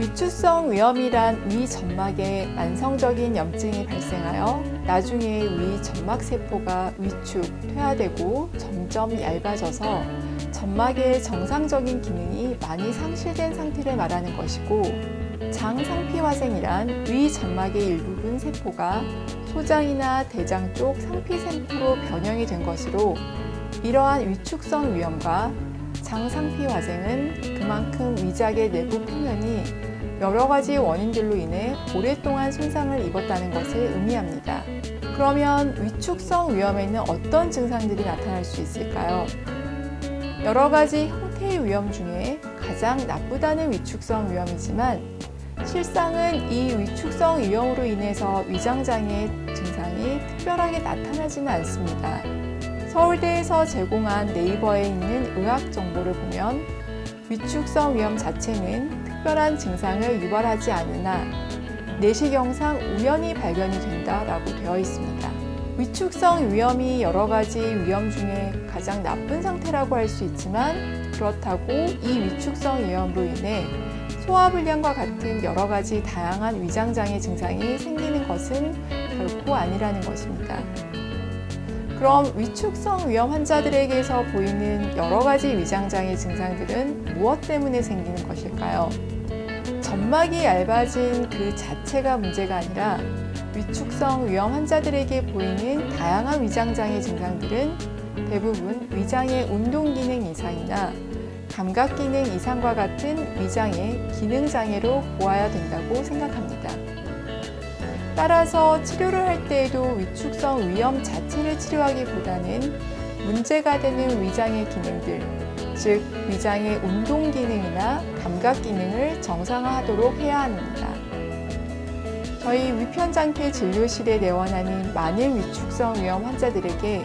위추성 위염이란 위 점막에 만성적인 염증이 발생하여 나중에 위 점막 세포가 위축, 퇴화되고 점점 얇아져서 점막의 정상적인 기능이 많이 상실된 상태를 말하는 것이고 장상피화생이란 위 점막의 일부분 세포가 소장이나 대장 쪽 상피세포로 변형이 된 것으로 이러한 위축성 위염과 장상피화생은 그만큼 위작의 내부 표면이 여러 가지 원인들로 인해 오랫동안 손상을 입었다는 것을 의미합니다. 그러면 위축성 위염에는 어떤 증상들이 나타날 수 있을까요? 여러 가지 형태의 위염 중에 가장 나쁘다는 위축성 위염이지만 실상은 이 위축성 위염으로 인해서 위장장애 증상이 특별하게 나타나지는 않습니다. 서울대에서 제공한 네이버에 있는 의학 정보를 보면 위축성 위염 자체는 특별한 증상을 유발하지 않으나 내시경상 우연히 발견이 된다라고 되어 있습니다. 위축성 위염이 여러 가지 위염 중에 가장 나쁜 상태라고 할 수 있지만 그렇다고 이 위축성 위염으로 인해 소화불량과 같은 여러 가지 다양한 위장장애 증상이 생기는 것은 결코 아니라는 것입니다. 그럼 위축성 위염 환자들에게서 보이는 여러 가지 위장장애 증상들은 무엇 때문에 생기는 것일까요? 점막이 얇아진 그 자체가 문제가 아니라 위축성 위염 환자들에게 보이는 다양한 위장장애 증상들은 대부분 위장의 운동 기능 이상이나 감각 기능 이상과 같은 위장의 기능 장애로 보아야 된다고 생각합니다. 따라서 치료를 할 때에도 위축성 위염 자체를 치료하기보다는 문제가 되는 위장의 기능들, 즉 위장의 운동 기능이나 감각 기능을 정상화하도록 해야 합니다. 저희 위편장애 진료실에 내원하는 많은 위축성 위염 환자들에게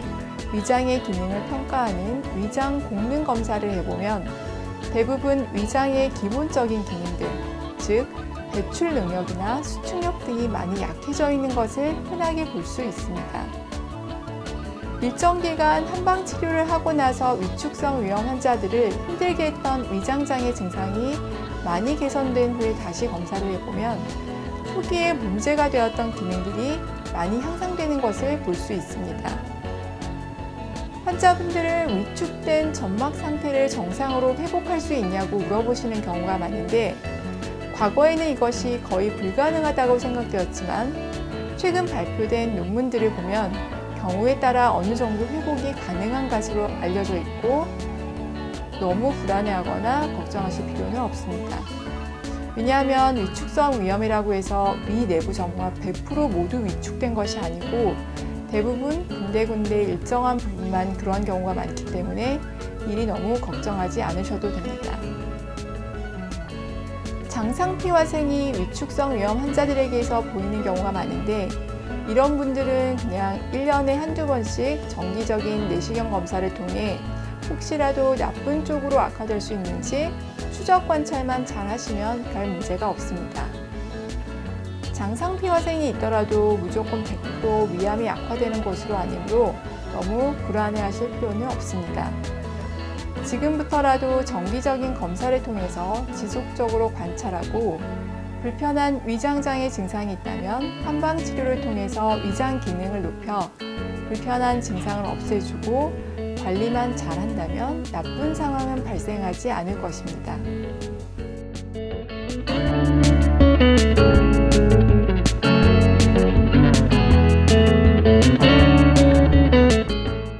위장의 기능을 평가하는 위장 공능 검사를 해보면 대부분 위장의 기본적인 기능들, 즉 배출 능력이나 수축력 등이 많이 약해져 있는 것을 흔하게 볼 수 있습니다. 일정 기간 한방 치료를 하고 나서 위축성 위염 환자들을 힘들게 했던 위장장애 증상이 많이 개선된 후에 다시 검사를 해보면 초기에 문제가 되었던 기능들이 많이 향상되는 것을 볼 수 있습니다. 환자분들은 위축된 점막 상태를 정상으로 회복할 수 있냐고 물어보시는 경우가 많은데 과거에는 이것이 거의 불가능하다고 생각되었지만 최근 발표된 논문들을 보면 경우에 따라 어느 정도 회복이 가능한 것으로 알려져 있고 너무 불안해하거나 걱정하실 필요는 없습니다. 왜냐하면 위축성 위염이라고 해서 위 내부 점막 100% 모두 위축된 것이 아니고 대부분 군데군데 일정한 부분만 그러한 경우가 많기 때문에 미리 너무 걱정하지 않으셔도 됩니다. 장상피화생이 위축성 위염 환자들에게서 보이는 경우가 많은데 이런 분들은 그냥 1년에 한두 번씩 정기적인 내시경 검사를 통해 혹시라도 나쁜 쪽으로 악화될 수 있는지 추적 관찰만 잘 하시면 별 문제가 없습니다. 장상피화생이 있더라도 무조건 100% 위암이 악화되는 것으로 아니므로 너무 불안해 하실 필요는 없습니다. 지금부터라도 정기적인 검사를 통해서 지속적으로 관찰하고 불편한 위장장애 증상이 있다면 한방 치료를 통해서 위장 기능을 높여 불편한 증상을 없애주고 관리만 잘 한다면 나쁜 상황은 발생하지 않을 것입니다.